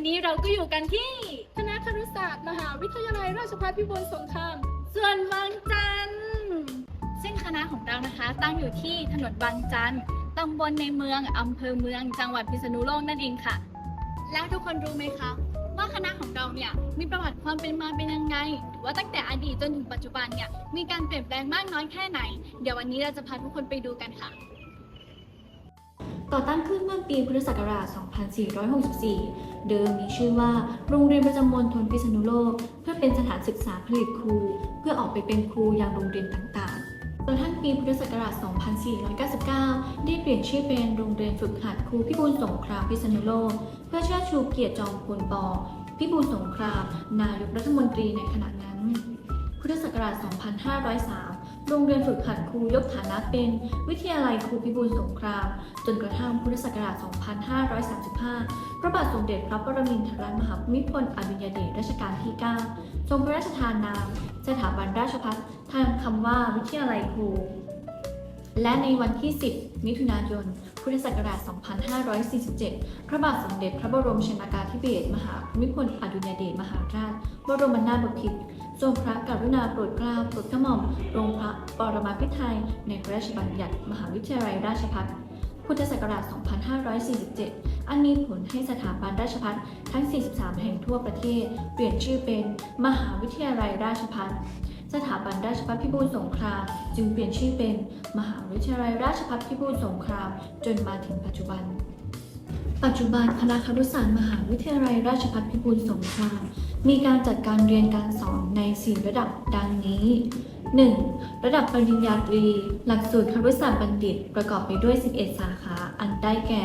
วันนี้เราก็อยู่กันที่คณะครุศาสตร์มหาวิทยาลัยราชภัฏพิบูลสงคราม ส่วนบางจันทร์ซึ่งคณะของเรานะคะ ตั้งอยู่ที่ถนนบางจันทร์ตำบลในเมืองอำเภอเมือง จังหวัดพิษณุโลกนั่นเองค่ะ แล้วทุกคนรู้ไหมคะว่าคณะของเราเนี่ยมีประวัติความเป็นมาเป็นยังไงหรือว่าตั้งแต่อดีตจนถึงปัจจุบันเนี่ยมีการเปลี่ยนแปลงมากน้อยแค่ไหน เดี๋ยววันนี้เราจะพาทุกคนไปดูกันค่ะ ก่อตั้งขึ้นเมื่อปีพุทธศักราช 2464 เดิมมีชื่อว่า โรงเรียนประจำมณฑลพิษณุโลก เพื่อเป็นสถานศึกษาผลิตครู เพื่อออกไปเป็นครูยังโรงเรียนต่างๆกระทั่งปีพุทธศักราช 2499 ได้เปลี่ยนชื่อเป็นโรงเรียนฝึกหัดครูพิบูลสงครามพิษณุโลก เพื่อเชิดชูเกียรติจอมพลปพิบูลสงคราม นายกรัฐมนตรีในขณะนั้น พุทธศักราช 2503 โรงเรียนฝึกหัดครูยกฐานะเป็นวิทยาลัยครูพิบูลสงคราม จนกระทั่งพุทธศักราช 2535 พระบาทสมเด็จพระปรมินทรมหาภูมิพลอดุลยเดชรัชกาลที่ 9 ทรงพระราชทานนาม สถาบันราชภัฏทางคำว่าวิทยาลัยครู และในวันที่ 10 มิถุนายน พุทธศักราช 2547 พระบาทสมเด็จพระบรมชนากาธิเบศรมหาภูมิพลอดุลยเดชมหาราช บรมนาถบพิตรทรงพระกรุณาโปรดเกล้าโปรดกระหม่อมลงพระปรมาภิไธยในพระราชบัญญัติมหาวิทยาลัยราชภัฏพุทธศักราช 2547 อันมีผลให้สถาบันราชภัฏทั้ง 43 แห่งทั่วประเทศ เปลี่ยนชื่อเป็น มหาวิทยาลัยราชภัฏ สถาบันราชภัฏพิบูลสงคราม จึงเปลี่ยนชื่อเป็น มหาวิทยาลัยราชภัฏพิบูลสงคราม จนมาถึงปัจจุบัน ปัจจุบันคณะครุศาสตร์มหาวิทยาลัยราชภัฏพิบูลสงคราม มีการจัดการเรียนการสอนใน 4 ระดับดังนี้ 1. ระดับปริญญาตรี หลักสูตรครุศาสตร์บัณฑิต ประกอบไปด้วย 11 สาขา อันได้แก่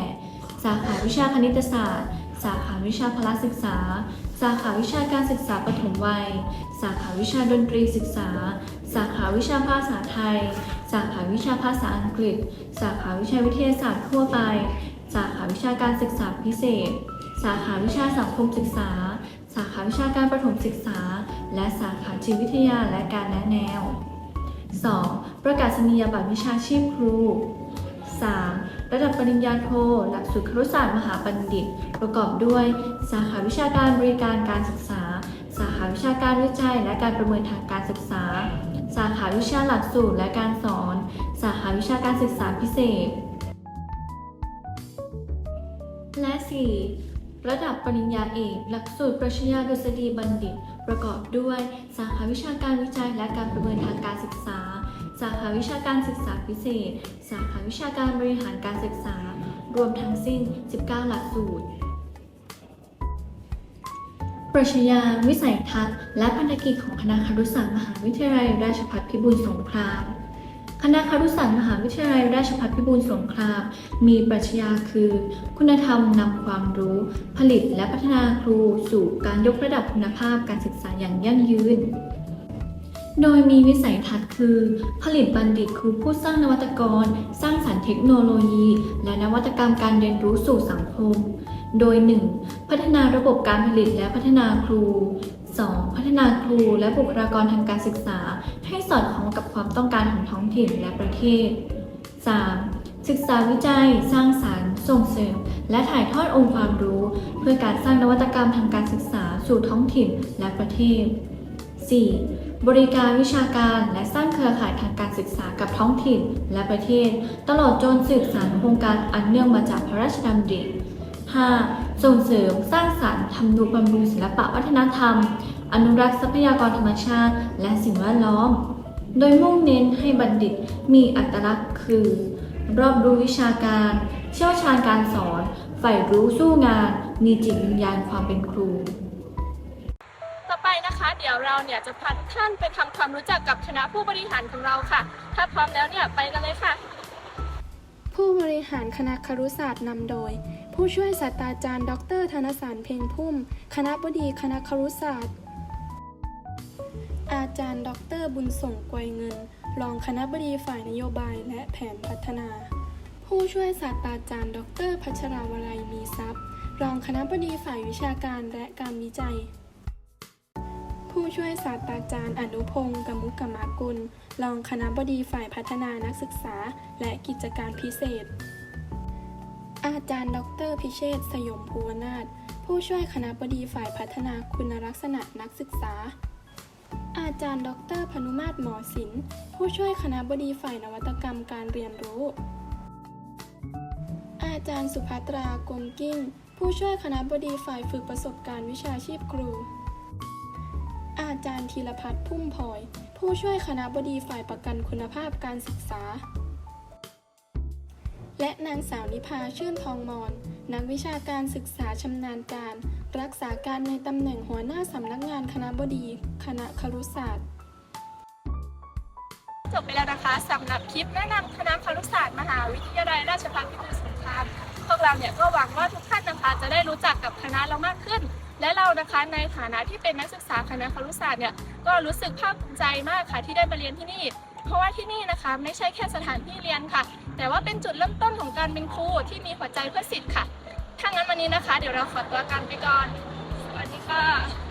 สาขาวิชาคณิตศาสตร์ สาขาวิชาพละศึกษาาขาวิชาการศึกษาปฐมวัย สาขาวิชาดนตรีศึกษา สาขาวิชาภาษาไทย สาขาวิชาภาษาอังกฤษ สาขาวิชาวิทยาศาสตร์ทั่วไป สาขาวิชาการศึกษาพิเศษ สาขาวิชาสังคมศึกษา สาขาวิชาการประถมศึกษา และสาขาจิตวิทยาและการแนะแนว 2. ประกาศนียบัตรวิชาชีพครู 3. ระดับปริญญาโท หลักสูตรครุศาสตร์มหาบัณฑิต ประกอบด้วย สาขาวิชาการบริการการศึกษา สาขาวิชาการวิจัย และการประเมินทางการศึกษา สาขาวิชาหลักสูตรและการสอน สาขาวิชาการศึกษาพิเศษ และ 4. ระดับปริญญาเอกหลักสูตรปรัชญาดุษฎีบัณฑิต ประกอบด้วย สาขาวิชาการวิจัยและการประเมินทางการศึกษา สาขาวิชาการศึกษาพิเศษ สาขาวิชาการบริหารการศึกษา รวมทั้งสิ้น 19 หลักสูตร ปรัชญา วิสัยทัศน์ และพันธกิจของคณะครุศาสตร์มหาวิทยาลัยราชภัฏพิบูลสงครามคณะครุศาสตร์มหาวิทยาลัยราชภัฏพิบูลสงคราม มีปรัชญาคือ คุณธรรมนำความรู้ ผลิตและพัฒนาครูสู่การยกระดับคุณภาพการศึกษาอย่างยั่งยืน โดยมีวิสัยทัศน์คือ ผลิตบัณฑิตครูผู้สร้างนวัตกร สร้างสรรค์เทคโนโลยี และนวัตกรรมการเรียนรู้สู่สังคม โดย 1. พัฒนาระบบการผลิตและพัฒนาครู 2. พัฒนาครูและบุคลากรทางการศึกษา ให้สอดคล้องกับความต้องการของท้องถิ่นและประเทศ 3. ศึกษาวิจัย สร้างสารรค์ ส่งเสริม และถ่ายทอดองค์ความรู้ เพื่อการสร้างนวัตกรรมทางการศึกษาสู่ท้องถิ่นและประเทศ 4. บริการวิชาการและสร้างเครือข่ายทางการศึกษากับท้องถิ่นและประเทศ ตลอดจนสืบสานโครงการอันเนื่องมาจากพระราชดำริ 5. ส่งเสริมสร้างสรรค์ทำนุบำรุงศิลปะวัฒนธรรม อนุรักษ์ทรัพยากรธรรมชาติ และสิ่งแวดล้อม โดยมุ่งเน้นให้บัณฑิตมีอัตลักษณ์คือ รอบรู้วิชาการ เชี่ยวชาญการสอน ใฝ่รู้สู้งาน มีจิตวิญญาณความเป็นครู นะคะ เดี๋ยวเราเนี่ยจะพาทุกท่านไปทำความรู้จักกับคณะผู้บริหารของเราค่ะ ถ้าพร้อมแล้วเนี่ยไปกันเลยค่ะ ผู้บริหารคณะครุศาสตร์นำโดย ผู้ช่วยศาสตราจารย์ ดร ธนสารเพ็งพุ่ม คณะบดีคณะครุศาสตร์ อาจารย์ ดร บุญส่งกวยเงิน รองคณะบดีฝ่ายนโยบายและแผนพัฒนา ผู้ช่วยศาสตราจารย์ ดร พัชราวรัยมีทรัพย์รองคณะบดีฝ่ายวิชาการและการวิจัย ผู้ช่วยศาสตราจารย์อนุพงศ์กมุกกมากุล รองคณะบดีฝ่ายพัฒนานักศึกษา และกิจการพิเศษ อาจารย์ ดร พิเชษสยมภูวนาถผู้ช่วยคณะบดีฝ่ายพัฒนาคุณลักษณะนักศึกษา อาจารย์ ดร พนุมาตรหมอศิลป์ผู้ช่วยคณะบดีฝ่ายนวัตกรรมการเรียนรู้ อาจารย์สุภัตรากลกิ้ง ผู้ช่วยคณะบดีฝ่ายฝึกประสบการณ์วิชาชีพครู อาจารย์ธีรพัฒน์พุ่มพลอย ผู้ช่วยคณะบดีฝ่ายประกันคุณภาพการศึกษา และนางสาวนิพาชื่นทองมอน นักวิชาการศึกษาชำนาญการ รักษาการในตำแหน่งหัวหน้าสำนักงานคณะบดี คณะครุศาสตร์จบไปแล้วนะคะสำหรับคลิปแนะนำคณะครุศาสตร์มหาวิทยาลัยราชภัฏพิบูลสงครามพวกเราเนี่ยก็หวังว่าทุกท่านนะคะจะได้รู้จักกับคณะเรามากขึ้น และเรานะคะในฐานะที่เป็นนักศึกษาคณะครุศาสตร์เนี่ยก็รู้สึกภาคภูมิใจมากค่ะที่ได้มาเรียนที่นี่ เพราะว่าที่นี่นะคะไม่ใช่แค่สถานที่เรียนค่ะ แต่ว่าเป็นจุดเริ่มต้นของการเป็นครูที่มีหัวใจเพื่อสิทธิ์ค่ะถ้างั้นวันนี้นะคะ เดี๋ยวเราขอตัวกันไปก่อนสวัสดีค่ะ